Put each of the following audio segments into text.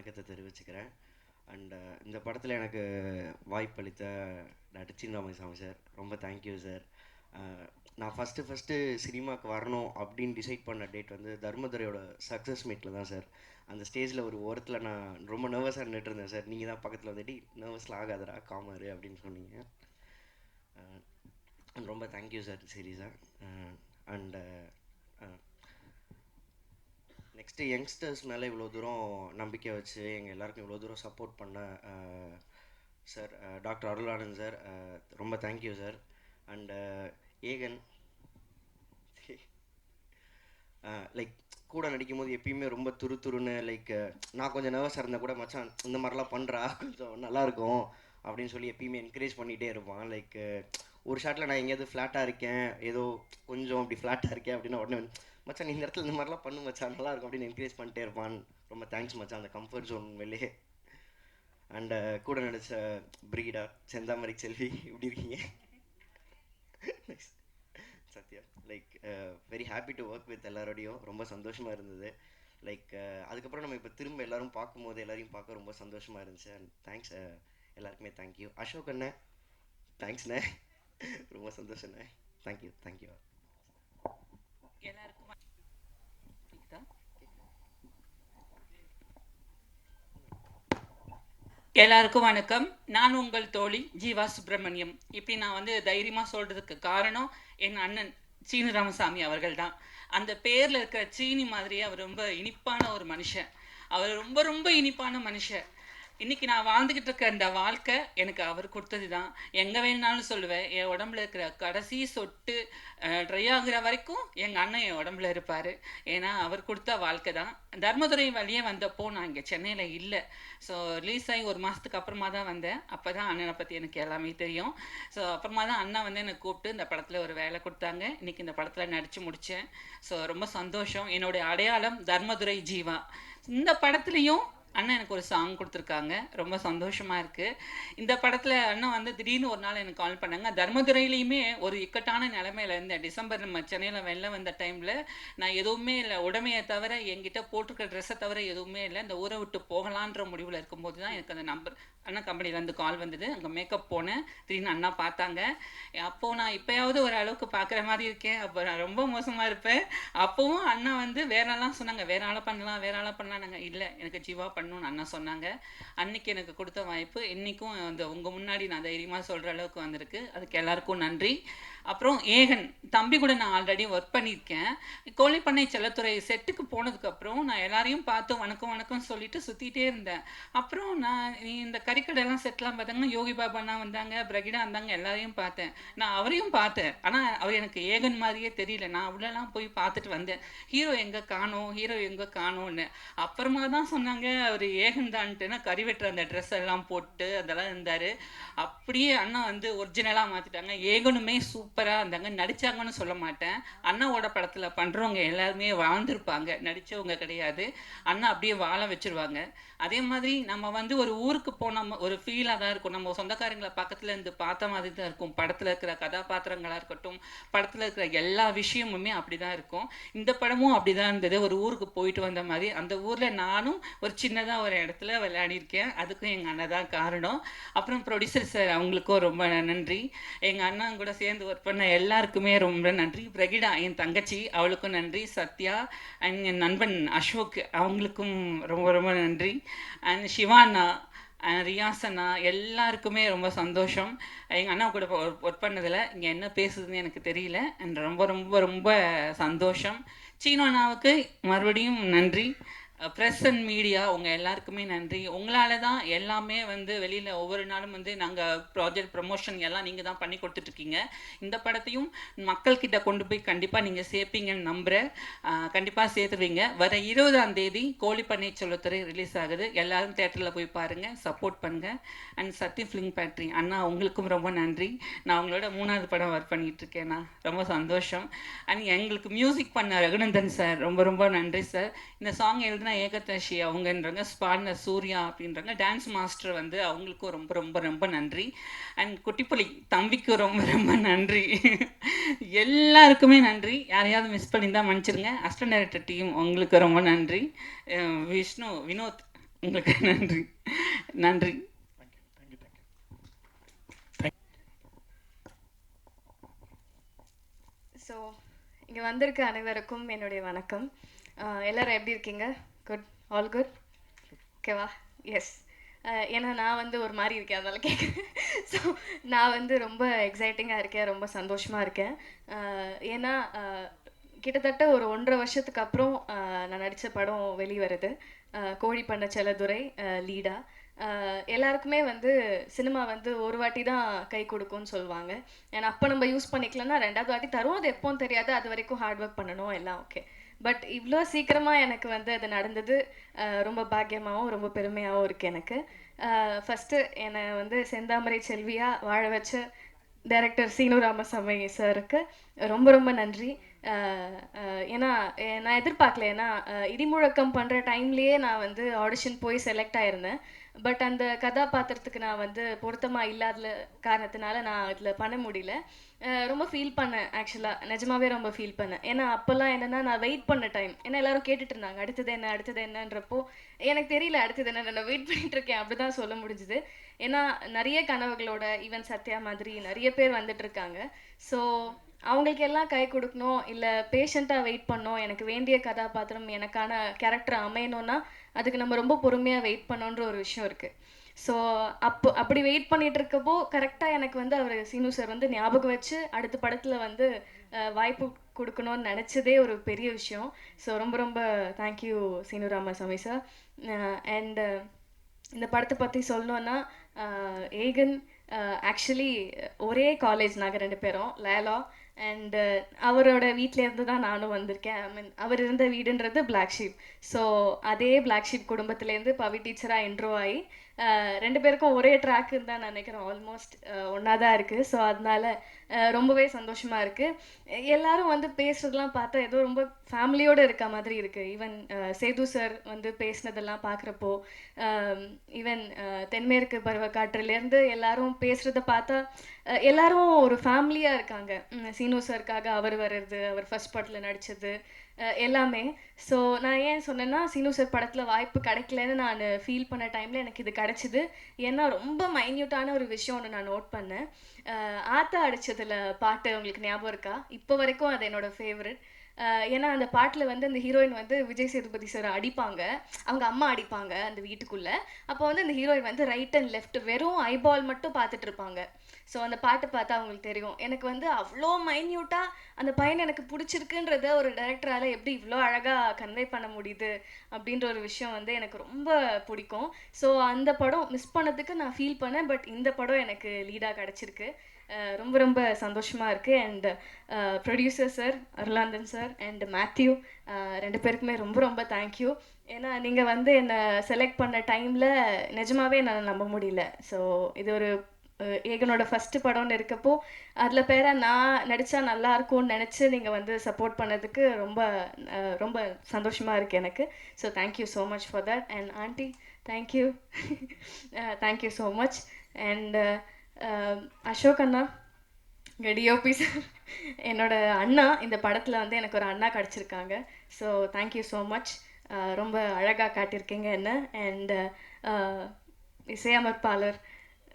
வணக்கத்தை தெரிவிச்சுக்கிறேன். And uh, இந்த படத்தில் எனக்கு வாய்ப்பளித்த டாக்டர் சீனராமசாமி சார் ரொம்ப தேங்க்யூ சார் uh, நான் ஃபஸ்ட்டு ஃபஸ்ட்டு சினிமாவுக்கு வரணும் அப்படின்னு டிசைட் பண்ண டேட் வந்து தர்மதுரையோட சக்ஸஸ் மீட்டில் தான் சார் அந்த ஸ்டேஜில் ஒரு ஓரத்தில் நான் ரொம்ப நர்வஸாக நின்றுட்டு இருந்தேன் சார் நீங்கள் தான் பக்கத்தில் வந்துட்டு நர்வஸ்லாம் ஆகாதரா காமரு அப்படின்னு சொன்னீங்க. Uh, ரொம்ப தேங்க்யூ சார் சீரியஸாக அண்டு நெக்ஸ்ட்டு யங்ஸ்டர்ஸ் மேலே இவ்வளோ தூரம் நம்பிக்கை வச்சு எங்கள் எல்லாருக்கும் இவ்வளோ தூரம் சப்போர்ட் பண்ண சார் டாக்டர் அருளானந்த் சார் ரொம்ப thank you sir and Ekan like கூட நடிக்கும் போது எப்பயுமே ரொம்ப துரு துருன்னு லைக் நான் கொஞ்சம் நர்வஸாக இருந்தால் கூட மச்சான் இந்த மாதிரிலாம் பண்ணுறா கொஞ்சம் நல்லாயிருக்கும் அப்படின்னு சொல்லி எப்பயுமே என்கரேஜ் பண்ணிகிட்டே இருப்பான். லைக் ஒரு ஷாட்டில் நான் எங்கேயாவது ஃப்ளாட்டாக இருக்கேன் ஏதோ கொஞ்சம் அப்படி ஃப்ளாட்டாக இருக்கேன் அப்படின்னா உடனே மச்சான் இந்த இடத்துல இந்த மாதிரிலாம் பண்ணு மச்சான் நல்லா இருக்கும் அப்படின்னு என்கரேஜ் பண்ணிட்டே இருப்பான். ரொம்ப தேங்க்ஸ் மச்சான் அந்த கம்ஃபர்ட் ஜோன் வெளியே அண்ட் கூட நடிச்ச பிரீடா செந்தாமரி செல்வி எப்படி இருக்கீங்க? Sathya like very happy to work with எல்லாரோடையும். ரொம்ப சந்தோஷமாக இருந்தது. லைக் uh, அதுக்கப்புறம் நம்ம இப்போ திரும்ப எல்லாரும் பார்க்கும்போது எல்லாரையும் பார்க்க ரொம்ப சந்தோஷமாக இருந்துச்சு. அண்ட் தேங்க்ஸ் uh, எல்லாருக்குமே தேங்க்யூ அசோக் அண்ணே தேங்க்ஸ்ண்ணே ரொம்ப சந்தோஷண்ணே தேங்க்யூ தேங்க்யூ எல்லாரும் எல்லாருக்கும் வணக்கம். நான் உங்கள் தோழி ஜீவா சுப்பிரமணியம். இப்படி நான் வந்து தைரியமாக சொல்றதுக்கு காரணம் என் அண்ணன் சீனு ராமசாமி அவர்கள் தான் அந்த பேரில் இருக்கிற சீனி மாதிரியே அவர் ரொம்ப இனிப்பான ஒரு மனுஷன். அவர் ரொம்ப ரொம்ப இனிப்பான மனுஷன். இன்னைக்கு நான் வாழ்ந்துக்கிட்டு இருக்க இந்த வாழ்க்கை எனக்கு அவர் கொடுத்தது தான் எங்கே வேணாலும் சொல்லுவேன். என் உடம்புல இருக்கிற கடைசி சொட்டு ட்ரை ஆகுற வரைக்கும் எங்கள் அண்ணன் என் உடம்புல இருப்பார். ஏன்னா அவர் கொடுத்த வாழ்க்கை தான். தர்மதுரை வழியே வந்தப்போ நான் இங்கே சென்னையில் இல்லை. ஸோ ரிலீஸ் ஆகி ஒரு மாதத்துக்கு அப்புறமா தான் வந்தேன். அப்போ தான் அண்ணனை பற்றி எனக்கு எல்லாமே தெரியும். ஸோ அப்புறமா தான் அண்ணா வந்து என்னை கூப்பிட்டு இந்த படத்தில் ஒரு வேலை கொடுத்தாங்க. இன்னைக்கு இந்த படத்தில் நடித்து முடித்தேன் ஸோ ரொம்ப சந்தோஷம். என்னுடைய அடையாளம் தர்மதுரை ஜீவா. இந்த படத்துலையும் அண்ணன் எனக்கு ஒரு சாங் கொடுத்துருக்காங்க. ரொம்ப சந்தோஷமாக இருக்குது இந்த படத்தில் அண்ணன் வந்து திடீர்னு ஒரு நாள் எனக்கு கால் பண்ணாங்க. தர்மதுரையிலையுமே ஒரு இக்கட்டான நிலமையில இருந்தேன். டிசம்பர் நம்ம சென்னையில் வெளில வந்த டைமில் நான் எதுவுமே இல்லை. உடமையை தவிர என்கிட்ட போட்டிருக்க ட்ரெஸ்ஸை தவிர எதுவுமே இல்லை. இந்த ஊரை விட்டு போகலான்ற முடிவில் இருக்கும்போது தான் எனக்கு அந்த நம்பர் அண்ணா கம்பெனிலேருந்து கால் வந்தது. அங்கே மேக்கப் போனேன். திடீர்னு அண்ணா பார்த்தாங்க. அப்போது நான் இப்போயாவது ஒரு அளவுக்கு பார்க்குற மாதிரி இருக்கேன். அப்போ நான் ரொம்ப மோசமாக இருப்பேன். அப்போவும் அண்ணா வந்து வேற ஆளாம் சொன்னாங்க. வேற ஆளாக பண்ணலாம் வேற ஆளாக பண்ணலாம் நாங்கள் இல்லை எனக்கு ஜீவா பண்ணணும்னு அண்ணா சொன்னாங்க. அன்னைக்கு எனக்கு கொடுத்த வாய்ப்பு இன்னைக்கும் அந்த உங்கள் முன்னாடி நான் தைரியமாக சொல்கிற அளவுக்கு வந்திருக்கு. அதுக்கு எல்லாருக்கும் நன்றி. அப்புறம் ஏகன் தம்பி கூட நான் ஆல்ரெடி ஒர்க் பண்ணியிருக்கேன். கோழிப்பண்ணை செல்லத்துறை செட்டுக்கு போனதுக்கப்புறம் நான் எல்லாரையும் பார்த்து வணக்கம் வணக்கம் சொல்லிட்டு சுற்றிட்டே இருந்தேன். அப்புறம் நான் நீ இந்த கறிக்கடைலாம் செட்டெலாம் பார்த்தாங்க யோகி பாபாண்ணா வந்தாங்க பிரகிடா வந்தாங்க எல்லாரையும் பார்த்தேன். நான் அவரையும் பார்த்தேன். ஆனால் அவர் எனக்கு ஏகன் மாதிரியே தெரியல. நான் அவ்வளோலாம் போய் பார்த்துட்டு வந்தேன். ஹீரோ எங்கே காணோம்? ஹீரோ எங்கே காணோன்னு அப்புறமா தான் சொன்னாங்க அவர் ஏகன் தான்ட்டுன்னா கறி வெட்டுற அந்த ட்ரெஸ் எல்லாம் போட்டு அதெல்லாம் இருந்தார். அப்படியே அண்ணா வந்து ஒரிஜினலாக மாற்றிட்டாங்க ஏகனுமே சூப்பர் சூப்பராக இருந்தாங்க. நடித்தாங்கன்னு சொல்ல மாட்டேன். அண்ணாவோட படத்தில் பண்ணுறவங்க எல்லாருமே வாழ்ந்திருப்பாங்க. நடித்தவங்க கிடையாது. அண்ணா அப்படியே வாழ வச்சுருவாங்க. அதே மாதிரி நம்ம வந்து ஒரு ஊருக்கு போன ஒரு ஃபீலாக தான் இருக்கும். நம்ம சொந்தக்காரங்களை பக்கத்துல இருந்து பார்த்த மாதிரி தான் இருக்கும். படத்தில் இருக்கிற கதாபாத்திரங்களாக இருக்கட்டும் படத்தில் இருக்கிற எல்லா விஷயமுமே அப்படி தான் இருக்கும். இந்த படமும் அப்படி தான் இருந்தது. ஒரு ஊருக்கு போயிட்டு வந்த மாதிரி அந்த ஊரில் நானும் ஒரு சின்னதாக ஒரு இடத்துல விளையாடிருக்கேன். அதுக்கும் எங்கள் அண்ணன் தான் காரணம். அப்புறம் ப்ரொடியூசர் சார் அவங்களுக்கும் ரொம்ப நன்றி. எங்கள் அண்ணன் கூட சேர்ந்து ஒரு ஒர்க் பண்ண எல்லாருக்குமே ரொம்ப நன்றி. பிரகிடா என் தங்கச்சி அவளுக்கும் நன்றி. சத்யா அண்ட் என் நண்பன் அசோக் அவங்களுக்கும் ரொம்ப ரொம்ப நன்றி. அண்ட் சிவானா அண்ட் ரியாசனா எல்லாருக்குமே ரொம்ப சந்தோஷம். எங்கள் அண்ணா கூட ஒர்க் பண்ணதில் இங்கே என்ன பேசுதுன்னு எனக்கு தெரியல. அண்ட் ரொம்ப ரொம்ப ரொம்ப சந்தோஷம். சீனோ அண்ணாவுக்கு மறுபடியும் நன்றி. ப்ரெஸ் அண்ட் மீடியா உங்கள் எல்லாருக்குமே நன்றி. உங்களால் தான் எல்லாமே வந்து வெளியில் ஒவ்வொரு நாளும் வந்து நாங்கள் ப்ராஜெக்ட் ப்ரமோஷன் எல்லாம் நீங்கள் தான் பண்ணி கொடுத்துட்ருக்கீங்க. இந்த படத்தையும் மக்கள்கிட்ட கொண்டு போய் கண்டிப்பாக நீங்கள் சேர்ப்பீங்கன்னு நம்புகிறேன் கண்டிப்பாக சேர்த்துருவீங்க வர இருபதாம் தேதி பண்ணை சொல்லத்துறை ரிலீஸ் ஆகுது. எல்லோரும் தேட்டரில் போய் பாருங்கள் சப்போர்ட் பண்ணுங்கள் அண்ட் சத்தி ஃபிலிம் ஃபேக்ட்ரி அண்ணா உங்களுக்கும் ரொம்ப நன்றி. நான் உங்களோட மூணாவது படம் ஒர்க் பண்ணிகிட்ருக்கேண்ணா ரொம்ப சந்தோஷம். அண்ட் எங்களுக்கு மியூசிக் பண்ண ரகுநந்தன் சார் ரொம்ப ரொம்ப நன்றி சார் இந்த சாங் எழுதின ஏகதாஷி அவங்கன்றாங்க ஸ்பாட்னர் சூர்யா அப்படின்றாங்க டான்ஸ் மாஸ்டர் வந்து அவங்களுக்கும் ரொம்ப ரொம்ப ரொம்ப நன்றி. அண்ட் குட்டிப்புலி தம்பிக்கும் ரொம்ப ரொம்ப நன்றி. எல்லாருக்குமே நன்றி. யாரையாவது மிஸ் பண்ணியிருந்தால் மன்னிச்சிருங்க. அஸ்ட டைரக்டர் டீம் உங்களுக்கு ரொம்ப நன்றி. விஷ்ணு வினோத் உங்களுக்கு நன்றி. நன்றி. ஸோ இங்கே வந்திருக்க அனைவருக்கும் என்னுடைய வணக்கம். எல்லோரும் எப்படி இருக்கீங்க? குட் ஆல் குட் ஓகேவா எஸ் ஏன்னா நான் வந்து ஒரு மாதிரி இருக்கேன் அதனால் கேட்குறேன் ஸோ நான் வந்து ரொம்ப எக்ஸைட்டிங்காக இருக்கேன் ரொம்ப சந்தோஷமாக இருக்கேன். ஏன்னா கிட்டத்தட்ட ஒரு ஒன்றரை வருஷத்துக்கு அப்புறம் நான் நடித்த படம் வெளிவருது. கோழி பண்ண செலதுரை லீடா. எல்லாருக்குமே வந்து சினிமா வந்து ஒரு வாட்டி தான் கை கொடுக்கும்னு சொல்லுவாங்க. ஏன்னா அப்போ நம்ம யூஸ் பண்ணிக்கலன்னா ரெண்டாவது வாட்டி தரும் அது எப்போன்னு தெரியாது. அது வரைக்கும் ஹார்ட் ஒர்க் பண்ணணும். எல்லாம் ஓகே பட் இவ்வளோ சீக்கிரமாக எனக்கு வந்து அது நடந்தது ரொம்ப பாக்கியமாகவும் ரொம்ப பெருமையாகவும் இருக்குது எனக்கு. ஃபஸ்ட்டு என்னை வந்து செந்தாமரை செல்வியாக வாழ வச்ச டைரக்டர் சீனு ராமசாமி சாருக்கு ரொம்ப ரொம்ப நன்றி. ஏன்னா நான் எதிர்பார்க்கல. ஏன்னா இடிமுழக்கம் பண்ணுற டைம்லேயே நான் வந்து ஆடிஷன் போய் செலக்ட் ஆயிருந்தேன். பட் அந்த கதாபாத்திரத்துக்கு நான் வந்து பொருத்தமாக இல்லாத காரணத்தினால நான் அதில் பண்ண முடியல. ரொம்ப ஃபீல் பண்ணேன் ஆக்சுவலாக நிஜமாவே ரொம்ப ஃபீல் பண்ணேன். ஏன்னா அப்போல்லாம் என்னன்னா நான் வெயிட் பண்ண டைம் ஏன்னா எல்லாரும் கேட்டுட்டு இருந்தாங்க அடுத்தது என்ன அடுத்தது என்னன்றப்போ எனக்கு தெரியல அடுத்தது என்ன நான் வெயிட் பண்ணிட்டு இருக்கேன் அப்படி தான் சொல்ல முடிஞ்சுது. ஏன்னா நிறைய கனவுகளோட ஈவன் சத்யா மாதிரி நிறைய பேர் வந்துட்டு இருக்காங்க. ஸோ அவங்களுக்கு எல்லாம் கை கொடுக்கணும் இல்லை பேஷண்ட்டாக வெயிட் பண்ணணும் எனக்கு வேண்டிய கதாபாத்திரம் எனக்கான கேரக்டர் அமையணும்னா அதுக்கு நம்ம ரொம்ப பொறுமையாக வெயிட் பண்ணோன்ற ஒரு விஷயம் இருக்குது ஸோ அப்போ அப்படி வெயிட் பண்ணிட்டு இருக்கப்போ கரெக்டாக எனக்கு வந்து அவர் சீனு சார் வந்து ஞாபகம் வச்சு அடுத்த படத்தில் வந்து வாய்ப்பு கொடுக்கணும்னு நினச்சதே ஒரு பெரிய விஷயம். ஸோ ரொம்ப ரொம்ப thank you Seenu Ramasamy sir and இந்த படத்தை பற்றி சொல்லணுன்னா ஏகன் ஆக்சுவலி ஒரே காலேஜ் நாங்கள் ரெண்டு பேரும் லேலா அண்ட் uh, அவரோட வீட்ல இருந்து தான் நானும் வந்திருக்கேன். ஐ மீன் அவர் இருந்த வீடுன்றது பிளாக் ஷீப் ஸோ அதே பிளாக் ஷீப் குடும்பத்துலேருந்து பவி டீச்சராக இன்ட்ரோ ஆகி ரெண்டு பேருக்கும் ஒரே ட்ராக்குன்னு தான் நான் நினைக்கிறேன். ஆல்மோஸ்ட் ஒன்றா தான் இருக்குது ஸோ அதனால ரொம்பவே சந்தோஷமாக இருக்குது எல்லாரும் வந்து பேசுறதெல்லாம் பார்த்தா ஏதோ ரொம்ப ஃபேமிலியோடு இருக்க மாதிரி இருக்குது ஈவன் சேது சார் வந்து பேசினதெல்லாம் பார்க்குறப்போ ஈவன் தென்மேற்கு பருவக்காற்றுலேருந்து எல்லாரும் பேசுகிறத பார்த்தா எல்லாரும் ஒரு ஃபேமிலியாக இருக்காங்க. சீனு சாருக்காக அவர் வர்றது அவர் ஃபர்ஸ்ட் பாட்டில் நடித்தது எல்லாமே. ஸோ நான் ஏன் சொன்னேன்னா சீனு சார் படத்தில் வாய்ப்பு கிடைக்கலன்னு நான் ஃபீல் பண்ண டைமில் எனக்கு இது கிடச்சிது. ஏன்னா ரொம்ப மைன்யூட்டான ஒரு விஷயம் ஒன்று நான் நோட் பண்ணேன். ஆத்தா அடித்ததில் பாட்டு உங்களுக்கு ஞாபகம் இருக்கா? இப்போ வரைக்கும் அது என்னோட ஃபேவரட் ஏன்னா அந்த பாட்டில் வந்து அந்த ஹீரோயின் வந்து விஜய் சேதுபதி சார் அடிப்பாங்க. அவங்க அம்மா அடிப்பாங்க அந்த வீட்டுக்குள்ளே. அப்போ வந்து அந்த ஹீரோயின் வந்து ரைட் அண்ட் லெஃப்ட் வெறும் ஐபால் மட்டும் பார்த்துட்டு இருப்பாங்க. ஸோ அந்த பாட்டு பார்த்தா அவங்களுக்கு தெரியும். எனக்கு வந்து அவ்வளோ மைன்யூட்டாக அந்த பையன் எனக்கு பிடிச்சிருக்குன்றத ஒரு டைரக்டரால் எப்படி இவ்வளோ அழகாக கன்வே பண்ண முடியுது அப்படின்ற ஒரு விஷயம் வந்து எனக்கு ரொம்ப பிடிக்கும். ஸோ அந்த படம் மிஸ் பண்ணதுக்கு நான் ஃபீல் பண்ணேன். பட் இந்த படம் எனக்கு லீடாக கிடச்சிருக்கு. ரொம்ப ரொம்ப சந்தோஷமாக இருக்குது and producer sir Arulanthan sir and Mathew ரெண்டு பேருக்குமே ரொம்ப ரொம்ப தேங்க்யூ ஏன்னா நீங்கள் வந்து என்னை செலக்ட் பண்ண டைமில் நிஜமாவே என்னால் நம்ப முடியல. ஸோ இது ஒரு ஏகனோட ஃபஸ்ட்டு படம்னு இருக்கப்போ அதில் பேரை நான் நடித்தா நல்லா இருக்கும்னு நினச்சி நீங்கள் வந்து சப்போர்ட் பண்ணதுக்கு ரொம்ப ரொம்ப சந்தோஷமாக இருக்குது எனக்கு. So thank you so much for that and aunty thank you thank you so much and Ashok அண்ணா இங்கே டிஓபி சார் என்னோட அண்ணா இந்த படத்தில் வந்து எனக்கு ஒரு அண்ணா கிடச்சிருக்காங்க. So thank you so much ரொம்ப அழகாக காட்டியிருக்கீங்க என்ன. அண்ட் இசையமைப்பாளர்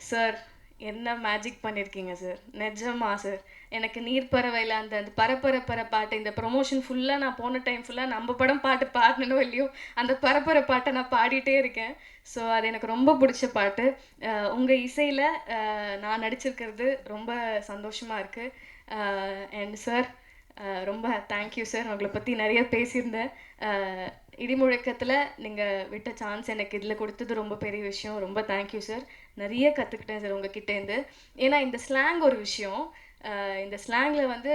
சார் என்ன மேஜிக் பண்ணியிருக்கீங்க சார் நிஜமா சார் எனக்கு நீர் பறவையில் அந்த அந்த பரப்பரப்பற பாட்டு இந்த ப்ரொமோஷன் ஃபுல்லாக நான் போன டைம் ஃபுல்லாக நம்ம படம் பாட்டு பாடணும் இல்லையோ அந்த பரப்பர பாட்டை நான் பாடிட்டே இருக்கேன். ஸோ அது எனக்கு ரொம்ப பிடிச்ச பாட்டு. உங்கள் இசையில் நான் நடிச்சிருக்கிறது ரொம்ப சந்தோஷமாக இருக்குது அண்ட் சார் ரொம்ப தேங்க்யூ சார் உங்களை பற்றி நிறைய பேசியிருந்தேன். இடிமுழக்கத்தில் நீங்கள் விட்ட சான்ஸ் எனக்கு இதில் கொடுத்தது ரொம்ப பெரிய விஷயம். ரொம்ப தேங்க்யூ சார் நிறைய கற்றுக்கிட்டேன் சார் உங்ககிட்டேருந்து ஏன்னா இந்த ஸ்லாங் ஒரு விஷயம். இந்த ஸ்லாங்கில் வந்து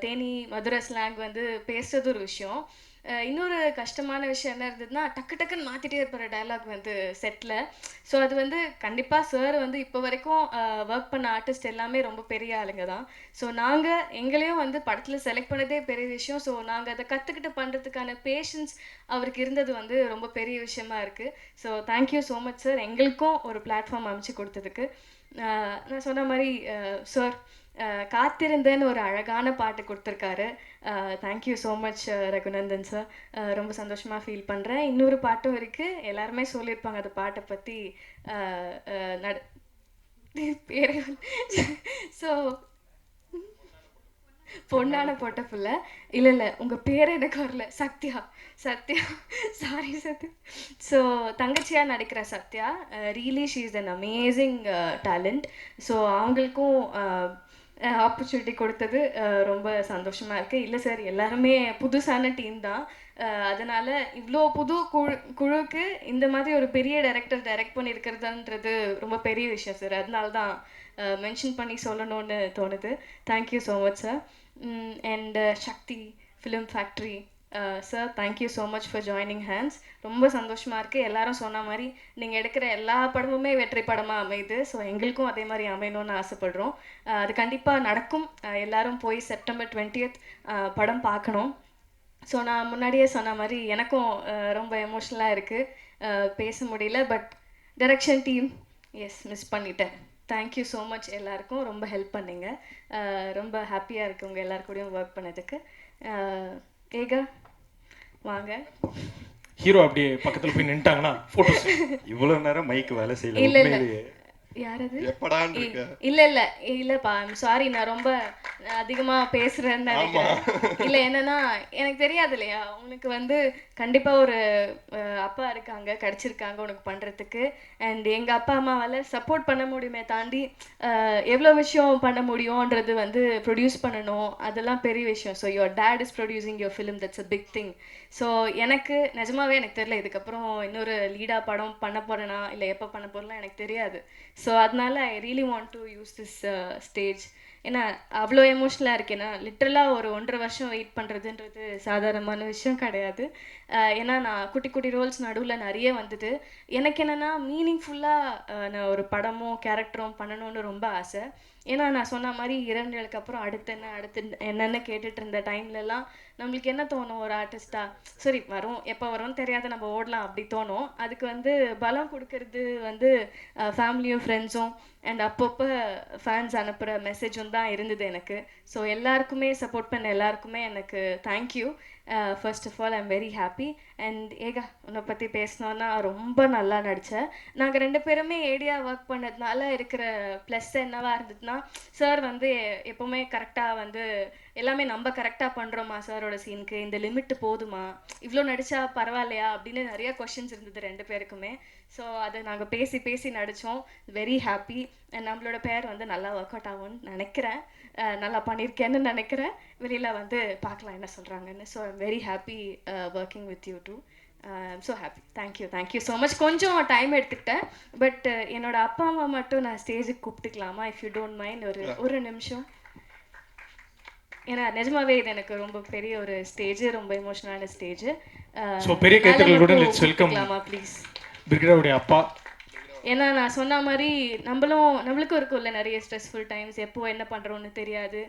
தேனி மதுரை ஸ்லாங் வந்து பேசுறது ஒரு விஷயம். இன்னொரு கஷ்டமான விஷயம் என்ன இருந்ததுன்னா டக்கு டக்குன்னு மாற்றிட்டே இருப்பார் டயலாக் வந்து செட்டில் ஸோ அது வந்து கண்டிப்பாக சார் வந்து இப்போ வரைக்கும் ஒர்க் பண்ண ஆர்டிஸ்ட் எல்லாமே ரொம்ப பெரிய ஆளுங்க தான். ஸோ நாங்கள் எங்களையும் வந்து படத்தில் செலக்ட் பண்ணதே பெரிய விஷயம். ஸோ நாங்கள் அதை கற்றுக்கிட்டு பண்ணுறதுக்கான பேஷன்ஸ் அவருக்கு இருந்தது வந்து ரொம்ப பெரிய விஷயமா இருக்குது so thank you so much sir எங்களுக்கும் ஒரு பிளாட்ஃபார்ம் அமைச்சு கொடுத்ததுக்கு. நான் சொன்ன மாதிரி சார் காத்திருந்தேன்னு ஒரு அழகான பாட்டு கொடுத்துருக்காரு. Thank you so much Ragunandhan sir uh, ரொம்ப சந்தோஷமாக ஃபீல் பண்ணுறேன் இன்னொரு பாட்டும் இருக்குது எல்லாருமே சொல்லியிருப்பாங்க அந்த பாட்டை பற்றி uh, uh, நட பேர் ஸோ பொண்ணான போட்ட புள்ள. இல்லை இல்லை உங்கள் பேர் எனக்கு வரல. சத்யா சத்யா சாரி சத்யா. ஸோ தங்கச்சியாக நடிக்கிற Sathya. Really she is an amazing talent so அவங்களுக்கும் ஆப்பர்ச்சுனிட்டி கொடுத்தது. ரொம்ப சந்தோஷமாக இருக்குது இல்லை சார் எல்லாருமே புதுசான டீம் தான். அதனால் இவ்வளோ புது குழு குழுவுக்கு இந்த மாதிரி ஒரு பெரிய டைரக்டர் டைரக்ட் பண்ணியிருக்கிறதுன்றது ரொம்ப பெரிய விஷயம் சார் அதனால தான் மென்ஷன் பண்ணி சொல்லணும்னு தோணுது. Thank you so much sir and Sakthi film factory sir thank you so much for joining hands ரொம்ப சந்தோஷமாக இருக்குது எல்லாரும் சொன்ன மாதிரி நீங்கள் எடுக்கிற எல்லா படமுமே வெற்றி படமாக அமையுது. ஸோ எங்களுக்கும் அதே மாதிரி அமையணும்னு ஆசைப்படுறோம். Uh, அது கண்டிப்பாக நடக்கும். Uh, எல்லாரும் போய் செப்டம்பர் டுவெண்ட்டியத் uh, படம் பார்க்கணும். ஸோ நான் முன்னாடியே சொன்ன மாதிரி எனக்கும் ரொம்ப எமோஷ்னலாக இருக்குது பேச முடியல but direction team S miss பண்ணிட்டேன். தேங்க்யூ ஸோ மச் எல்லாருக்கும். ரொம்ப ஹெல்ப் பண்ணீங்க. ரொம்ப ஹாப்பியாக இருக்குது உங்கள் எல்லாருக்கூடையும் ஒர்க் பண்ணதுக்கு. ஏகா வாங்க. ஹீரோ அப்படியே பக்கத்துல போய் நின்ட்டாங்கன்னா போட்டோஸ் இவ்வளவு நேரம் மைக் வேலை செய்யல இல்ல இல்ல. உண்மையிலேயே. யாரது? இல்ல இல்ல இல்லப்பா சாரி நான் ரொம்ப அதிகமா பேசுறேன்னு நினைக்கிறேன். இல்ல என்னன்னா எனக்கு தெரியாது இல்லையா? உனக்கு வந்து கண்டிப்பா ஒரு அப்பா இருக்காங்க கிடைச்சிருக்காங்க உனக்கு பண்றதுக்கு. அண்ட் எங்க அப்பா அம்மாவால சப்போர்ட் பண்ண முடியுமே தாண்டி எவ்வளவு விஷயம் பண்ண முடியும்ன்றது வந்து ப்ரொடியூஸ் பண்ணணும். அதெல்லாம் பெரிய விஷயம். So your dad is producing your film that's a big thing so எனக்கு நிஜமாவே எனக்கு தெரியல. இதுக்கப்புறம் இன்னொரு லீடா படம் பண்ண போறேனா இல்லை எப்போ பண்ண போறேன்னா எனக்கு தெரியாது. ஸோ அதனால I really want to use this stage ஏன்னா அவ்வளோ எமோஷ்னலாக இருக்கு ஏன்னா லிட்ரலாக ஒரு ஒன்றரை வருஷம் வெயிட் பண்ணுறதுன்றது சாதாரணமான விஷயம் கிடையாது. Uh, ஏன்னா நான் குட்டி குட்டி ரோல்ஸ் நடுவில் நிறைய வந்தது. எனக்கு என்னென்னா மீனிங்ஃபுல்லாக uh, நான் ஒரு படமும் கேரக்டரும் பண்ணணும்னு ரொம்ப ஆசை. ஏன்னா நான் சொன்ன மாதிரி இரண்டுகளுக்கு அப்புறம் அடுத்து என்ன அடுத்து என்னென்னு கேட்டுட்டு இருந்த டைம்லலாம் நம்மளுக்கு என்ன தோணும் ஒரு ஆர்டிஸ்டா சரி வரும். எப்போ வரும்னு தெரியாத நம்ம ஓடலாம் அப்படி தோணும். அதுக்கு வந்து பலம் கொடுக்கறது வந்து ஃபேமிலியும் ஃப்ரெண்ட்ஸும் அண்ட் அப்பப்போ ஃபேன்ஸ் அனுப்புகிற மெசேஜும் தான் இருந்தது எனக்கு. ஸோ எல்லாருக்குமே சப்போர்ட் பண்ண எல்லாருக்குமே எனக்கு thank you first of all I'm very happy and Eka உன்னை பற்றி பேசினோன்னா ரொம்ப நல்லா நடித்தேன் நாங்கள் ரெண்டு பேருமே ஏடியா ஒர்க் பண்ணதுனால இருக்கிற ப்ளஸ் என்னவாக இருந்ததுன்னா சார் வந்து எப்போவுமே கரெக்டாக வந்து எல்லாமே நம்ம கரெக்டாக பண்ணுறோமா சாரோட சீனுக்கு இந்த லிமிட் போதுமா? இவ்வளோ நடித்தா பரவாயில்லையா? அப்படின்னு நிறைய கொஷின்ஸ் இருந்தது ரெண்டு பேருக்குமே. ஸோ அதை நாங்கள் பேசி பேசி நடித்தோம் வெரி ஹாப்பி நம்மளோட பேர் வந்து நல்லா ஒர்க் அவுட் ஆகும்னு நினைக்கிறேன். நல்லா பண்ணியிருக்கேன்னு நினைக்கிறேன். வெளியில் வந்து பார்க்கலாம் என்ன சொல்கிறாங்கன்னு so I'm very happy working with you too so happy thank you thank you so much கொஞ்சம் டைம் எடுத்துக்கிட்டேன். பட் என்னோட அப்பா அம்மா மட்டும் நான் ஸ்டேஜுக்கு கூப்பிட்டுக்கலாமா? இஃப் யூ டோன்ட் மைண்ட் ஒரு ஒரு நிமிஷம். ஏன்னா நிஜமாவே இது எனக்கு ரொம்ப பெரிய ஒரு ஸ்டேஜ் ரொம்ப எமோஷனலான ஸ்டேஜ் So, பெரிய welcome. ப்ளீஸ் பிரிகடாவுடைய அப்பா. ஏன்னா நான் சொன்ன மாதிரி நம்மளும் நம்மளுக்கும் இருக்கும்ல நிறைய ஸ்ட்ரெஸ்ஃபுல் டைம்ஸ் எப்போ என்ன பண்ணுறோன்னு தெரியாது.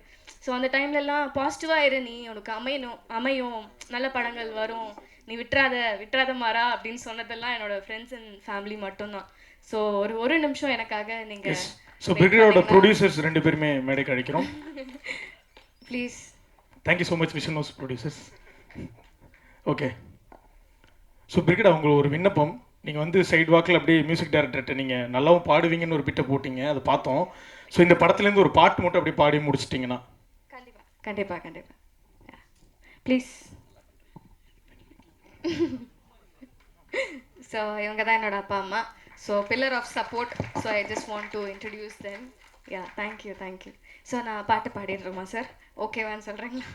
ஸோ அந்த டைம்லலாம் பாசிட்டிவாக இரு. நீ உனக்கு அமையணும் அமையும். நல்ல படங்கள் வரும். நீ விட்டுறாத விட்டுறாத மாறா அப்படின்னு சொன்னதெல்லாம் என்னோட ஃப்ரெண்ட்ஸ் அண்ட் ஃபேமிலி மட்டும்தான். ஸோ ஒரு ஒரு நிமிஷம் எனக்காக நீங்கள் ஸோ பிரிகடாவோட ப்ரொடியூசர்ஸ் ரெண்டு பேருமே மேடைக்கு அழைக்கிறோம் please thank you so much vision house producers okay so Brigida உங்களுக்கு ஒரு விண்ணப்பம். நீங்கள் வந்து சைடு வாக்கில் அப்படியே மியூசிக் டைரக்டர்கிட்ட நீங்கள் நல்லாவும் பாடுவீங்கன்னு ஒரு பிட்டை போட்டிங்க அதை பார்த்தோம். ஸோ இந்த படத்துலேருந்து ஒரு பாட்டு மட்டும் அப்படியே பாடி முடிச்சிட்டிங்கன்னா. கண்டிப்பாக கண்டிப்பாக கண்டிப்பாக ப்ளீஸ் ஸோ இவங்க தான் என்னோட அப்பா அம்மா. So pillar of support so I just want to introduce then yeah thank you thank you so நான் பாட்டு பாடிடுறோமா சார் ஓகேவான்னு சொல்கிறீங்களா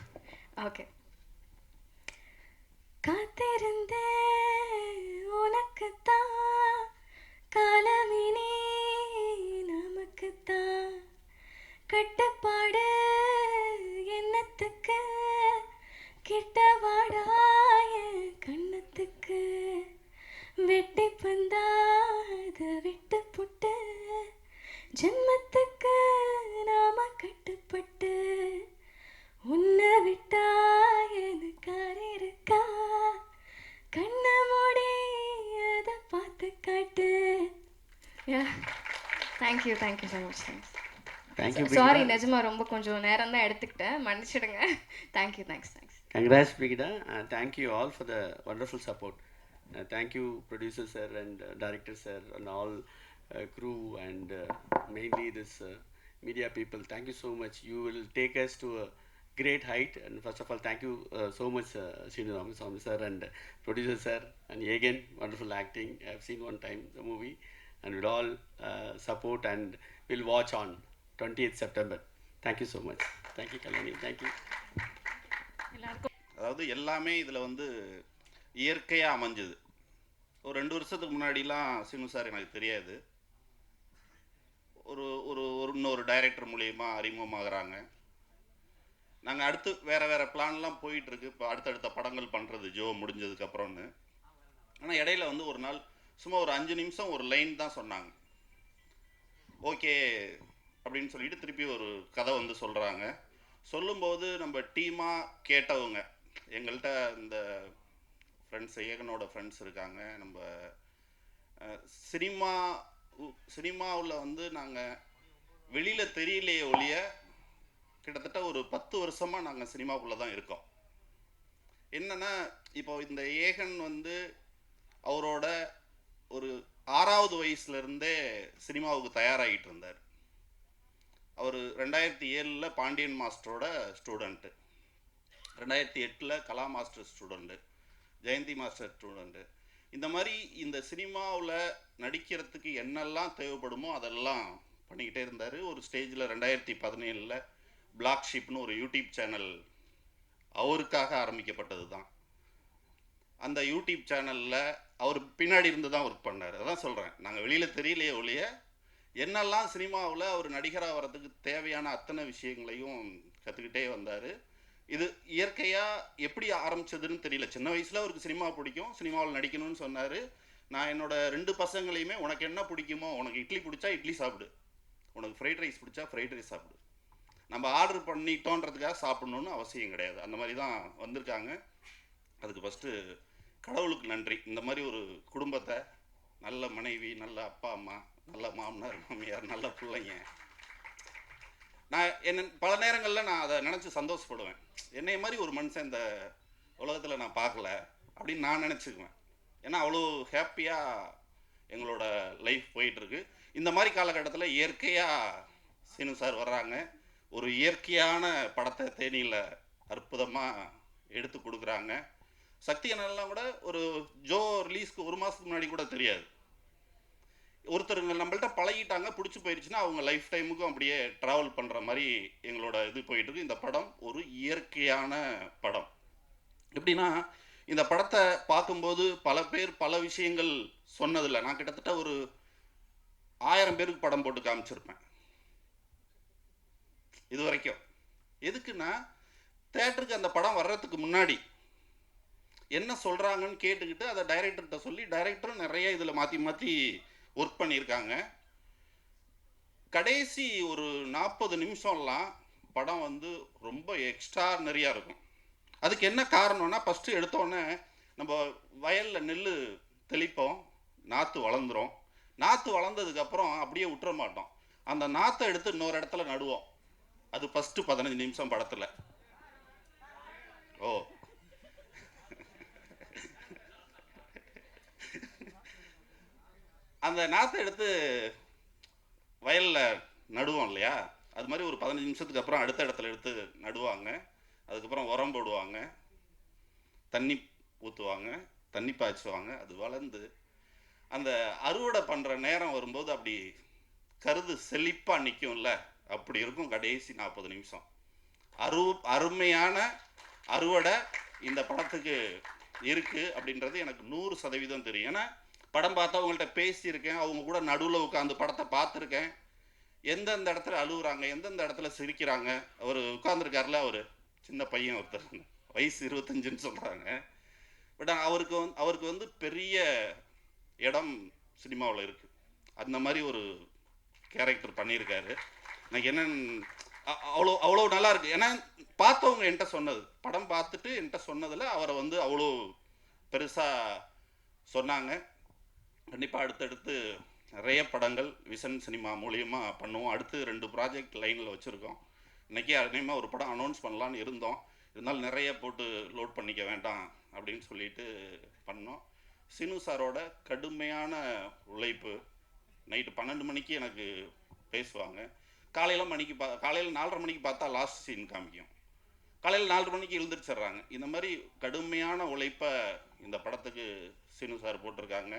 ஓகே காத்திருந்தேன் உனக்குத்தான் thank you thank you so much thanks thank you sorry நிஜமா ரொம்ப கொஞ்சம் நேரம் தான் எடுத்துக்கிட்டேன் மன்னிச்சிடுங்க thank you thanks thanks Congrats, Brigida. Uh, thank you all for the wonderful support. Uh, thank you, producer sir and uh, director sir and all uh, crew and uh, mainly this uh, media people. Thank you so much. You will take us to a great height. And first of all, thank you uh, so much, uh, Srinu Ramaswamy sir and uh, producer sir. And again, wonderful acting. Seen one time the movie, and we'll all uh, support and we'll watch on 20th September. Thank you so much. Thank you, Kalani. Thank you. அதாவது எல்லாமே இதில் வந்து இயற்கையாக அமைஞ்சது ஒரு ரெண்டு வருஷத்துக்கு முன்னாடிலாம் சினு சார் எனக்கு தெரியாது ஒரு ஒரு ஒரு இன்னொரு டைரக்டர் மூலியமா அறிமுகமாகறாங்க நாங்கள் அடுத்து வேறு வேறு பிளான்லாம் போயிட்டுருக்கு இப்போ அடுத்தடுத்த படங்கள் பண்ணுறது ஜோ முடிஞ்சதுக்கப்புறம்னு ஆனால் இடையில வந்து ஒரு நாள் சும்மா ஒரு அஞ்சு நிமிஷம் ஒரு லைன் தான் சொன்னாங்க. ஓகே அப்படின்னு சொல்லிட்டு திருப்பி ஒரு கதை வந்து சொல்கிறாங்க சொல்லும்போது நம்ம டீமாக கேட்டவங்க எங்கள்கிட்ட இந்த ஃப்ரெண்ட்ஸ் ஏகனோட ஃப்ரெண்ட்ஸ் இருக்காங்க. நம்ம சினிமா சினிமாவில் வந்து நாங்கள் வெளியில் தெரியலையே ஒழிய கிட்டத்தட்ட ஒரு பத்து வருஷமாக நாங்கள் சினிமாக்குள்ளே தான் இருக்கோம். என்னென்னா இப்போ இந்த ஏகன் வந்து அவரோட ஒரு ஆறாவது வயசுலேருந்தே சினிமாவுக்கு தயாராகிட்டு இருந்தார் அவர் ரெண்டாயிரத்தி ஏழில் பாண்டியன் மாஸ்டரோட ஸ்டூடெண்ட்டு. ரெண்டாயிரத்தி எட்டில் Kala master student Jayanthi master student. இந்த மாதிரி இந்த சினிமாவில் நடிக்கிறதுக்கு என்னெல்லாம் தேவைப்படுமோ அதெல்லாம் பண்ணிக்கிட்டே இருந்தார். ஒரு ஸ்டேஜில் ரெண்டாயிரத்தி பதினேழில் பிளாக் ஷிப்னு ஒரு யூடியூப் சேனல் அவருக்காக ஆரம்பிக்கப்பட்டது தான் அந்த யூடியூப் சேனலில் அவர் பின்னாடி இருந்து தான் ஒர்க் பண்ணார். அதான் சொல்கிறேன் நாங்கள் வெளியில் தெரியலையே ஒழிய என்னெல்லாம் சினிமாவில் அவர் நடிகராக வர்றதுக்கு தேவையான அத்தனை விஷயங்களையும் கற்றுக்கிட்டே வந்தார். இது இயற்கையாக எப்படி ஆரம்பிச்சதுன்னு தெரியல. சின்ன வயசில் அவருக்கு சினிமா பிடிக்கும் சினிமாவில் நடிக்கணும்னு சொன்னார். நான் என்னோடய ரெண்டு பசங்களையுமே உனக்கு என்ன பிடிக்குமோ உனக்கு இட்லி பிடிச்சா இட்லி சாப்பிடு. உனக்கு ஃப்ரைட் ரைஸ் பிடிச்சா ஃப்ரைட் ரைஸ் சாப்பிடு. நம்ம ஆர்டர் பண்ணிட்டோன்றதுக்காக சாப்பிடணுன்னு அவசியம் கிடையாது. அந்த மாதிரி தான் வந்திருக்காங்க. அதுக்கு ஃபஸ்ட்டு கடவுளுக்கு நன்றி. இந்த மாதிரி ஒரு குடும்பத்தை நல்ல மனைவி நல்ல அப்பா அம்மா நல்ல மாமனார் மாமியார் நல்ல பிள்ளைங்க. நான் என்ன பல நேரங்களில் நான் அதை நினச்சி சந்தோஷப்படுவேன். என்னைய மாதிரி ஒரு மனுஷன் இந்த உலகத்தில் நான் பார்க்கல அப்படின்னு நான் நினச்சிக்குவேன். ஏன்னா அவ்வளோ ஹாப்பியாக எங்களோட லைஃப் போயிட்டுருக்கு. இந்த மாதிரி காலகட்டத்தில் இயற்கையாக சீனு சார் வர்றாங்க. ஒரு இயற்கையான படத்தை தேனியில் அற்புதமாக எடுத்து கொடுக்குறாங்க. சக்தி அண்ணன்லாம் கூட ஒரு ஜோ ரிலீஸ்க்கு ஒரு மாதத்துக்கு முன்னாடி கூட தெரியாது. ஒருத்தருங்க நம்மள்ட்ட பழகிட்டாங்க பிடிச்சி போயிடுச்சுன்னா அவங்க லைஃப் டைமுக்கும் அப்படியே ட்ராவல் பண்ணுற மாதிரி எங்களோட இது போயிட்டுருக்கு இந்த படம் ஒரு இயற்கையான படம். எப்படின்னா இந்த படத்தை பார்க்கும்போது பல பேர் பல விஷயங்கள் சொன்னதில்லை. நான் கிட்டத்தட்ட ஒரு ஆயிரம் பேருக்கு படம் போட்டு காமிச்சிருப்பேன். இது வரைக்கும். எதுக்குன்னா தேட்டருக்கு அந்த படம் வர்றதுக்கு முன்னாடி என்ன சொல்கிறாங்கன்னு கேட்டுக்கிட்டு அதை டைரக்டர்கிட்ட சொல்லி டைரக்டரும் நிறைய இதில் மாற்றி மாற்றி ஒர்க் பண்ணியிருக்காங்க. கடைசி ஒரு நாற்பது நிமிஷம்லாம் படம் வந்து ரொம்ப எக்ஸ்ட்ரானரியாக இருக்கும். அதுக்கு என்ன காரணம்னா ஃபஸ்ட்டு எடுத்தோடனே நம்ம வயலில் நெல் தெளிப்போம் நாற்று வளர்ந்துடும் நாற்று வளர்ந்ததுக்கப்புறம் அப்படியே விட்டுற மாட்டோம். அந்த நாற்றை எடுத்து இன்னொரு இடத்துல நடுவோம். அது ஃபஸ்ட்டு பதினஞ்சு நிமிஷம் படத்தில். ஓ. அந்த நாற்றை எடுத்து வயலில் நடுவோம் இல்லையா? அது மாதிரி ஒரு பதினஞ்சு நிமிஷத்துக்கு அப்புறம் அடுத்த இடத்துல எடுத்து நடுவாங்க. அதுக்கப்புறம் உரம் போடுவாங்க. தண்ணி ஊற்றுவாங்க தண்ணி பாய்ச்சுவாங்க. அது வளர்ந்து அந்த அறுவடை பண்ணுற நேரம் வரும்போது அப்படி கருது செழிப்பாக நிற்கும்ல அப்படி இருக்கும் கடைசி நாற்பது நிமிஷம். அரு அருமையான அறுவடை இந்த படத்துக்கு இருக்குது அப்படின்றது எனக்கு நூறு சதவீதம் தெரியும். ஏன்னா படம் பார்த்தா அவங்கள்ட்ட பேசியிருக்கேன் அவங்க கூட நடுவில் உட்காந்து படத்தை பார்த்துருக்கேன். எந்தெந்த இடத்துல அழுகுறாங்க எந்தெந்த இடத்துல சிரிக்கிறாங்க அவர் உட்காந்துருக்காருல அவர் சின்ன பையன் ஒருத்தர் வயசு இருபத்தஞ்சுன்னு சொல்கிறாங்க பட் அவருக்கு வந்து அவருக்கு வந்து பெரிய இடம் சினிமாவில் இருக்குது அந்த மாதிரி ஒரு கேரக்டர் பண்ணியிருக்காரு. எனக்கு என்னன்னு அவ்வளோ அவ்வளோ நல்லா இருக்குது ஏன்னா பார்த்தவங்க என்கிட்ட சொன்னது. படம் பார்த்துட்டு என்கிட்ட சொன்னதில் அவரை வந்து அவ்வளோ பெருசாக சொன்னாங்க. கண்டிப்பாக அடுத்தடுத்து நிறைய படங்கள் விசன் சினிமா மூலியமாக பண்ணுவோம். அடுத்து ரெண்டு ப்ராஜெக்ட் லைனில் வச்சுருக்கோம். இன்றைக்கி அநேகமாக ஒரு படம் அனௌன்ஸ் பண்ணலான்னு இருந்தோம். இருந்தாலும் நிறைய போட்டு லோட் பண்ணிக்க வேண்டாம் அப்படின்னு சொல்லிட்டு பண்ணோம். சினு சாரோட கடுமையான உழைப்பு. நைட்டு பன்னெண்டு மணிக்கு எனக்கு பேசுவாங்க. காலையில் மணிக்கு பா காலையில் நாலரை மணிக்கு பார்த்தா லாஸ்ட் சீன் காமிக்கும். காலையில் நாலரை மணிக்கு எழுந்திரிச்சிடுறாங்க. இந்த மாதிரி கடுமையான உழைப்பை இந்த படத்துக்கு சினு சார் போட்டிருக்காங்க.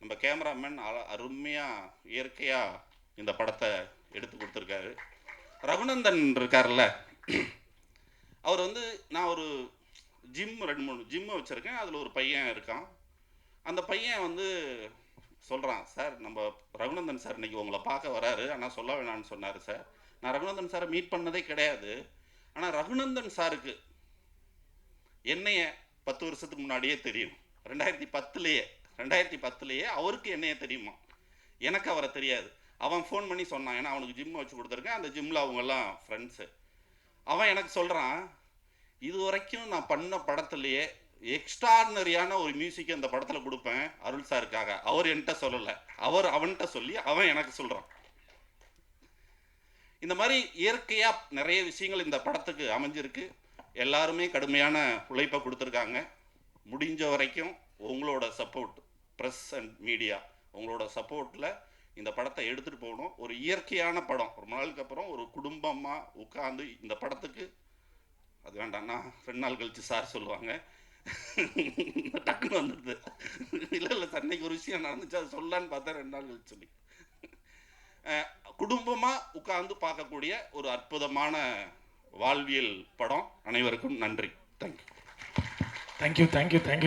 நம்ம கேமராமேன் அருமையாக இயற்கையாக இந்த படத்தை எடுத்து கொடுத்துருக்காரு. ரகுநந்தன் இருக்கார்ல அவர் வந்து நான் ஒரு ஜிம் ரெண்டு மூணு ஜிம்மை வச்சுருக்கேன். அதில் ஒரு பையன் இருக்கான். அந்த பையன் வந்து சொல்கிறான் சார் நம்ம ரகுநந்தன் சார் இன்றைக்கி உங்களை பார்க்க வராரு. ஆனால் சொல்ல வேணாம்னு சொன்னார் சார். நான் ரகுநந்தன் சாரை மீட் பண்ணதே கிடையாது. ஆனால் ரகுநந்தன் சாருக்கு என்னைய பத்து வருஷத்துக்கு முன்னாடியே தெரியும். ரெண்டாயிரத்தி பத்துலேயே ரெண்டாயிரத்தி பத்துலேயே அவருக்கு என்னைய தெரியுமா? எனக்கு அவரை தெரியாது. அவன் ஃபோன் பண்ணி சொன்னான். ஏன்னா அவனுக்கு ஜிம் வச்சு கொடுத்துருக்கேன். அந்த ஜிம்மில் அவங்கெல்லாம் ஃப்ரெண்ட்ஸு அவன் எனக்கு சொல்கிறான் இது வரைக்கும் நான் பண்ண படத்துலையே எக்ஸ்ட்ராடினரியான ஒரு மியூசிக் அந்த படத்தில் கொடுப்பேன் அருள் சாருக்காக. அவர் என்கிட்ட சொல்லலை. அவர் அவன்கிட்ட சொல்லி அவன் எனக்கு சொல்கிறான் இந்த மாதிரி இயற்கையாக நிறைய விஷயங்கள் இந்த படத்துக்கு அமைஞ்சிருக்கு. எல்லாருமே கடுமையான உழைப்பை கொடுத்துருக்காங்க. முடிஞ்ச வரைக்கும் உங்களோட சப்போர்ட் ப்ரெஸ் அண்ட் மீடியா உங்களோட சப்போர்ட்டில் இந்த படத்தை எடுத்துகிட்டு போகணும். ஒரு இயற்கையான படம். ரொம்ப நாளுக்கு அப்புறம் ஒரு குடும்பமாக உட்காந்து இந்த படத்துக்கு அது வேண்டாம்னா ரெண்டு நாள் கழிச்சு சார் சொல்லுவாங்க. டக்குன்னு வந்துடுது. இல்லை இல்லை தன்னைக்கு ஒரு விஷயம் நடந்துச்சு. அது சொல்லான்னு பார்த்தா ரெண்டு நாள் கழிச்சு சொல்லி. குடும்பமாக உட்காந்து உட்கார்ந்து பார்க்கக்கூடிய ஒரு அற்புதமான வாழ்வியல் படம் அனைவருக்கும் நன்றி. Thank you thank you thank you thank you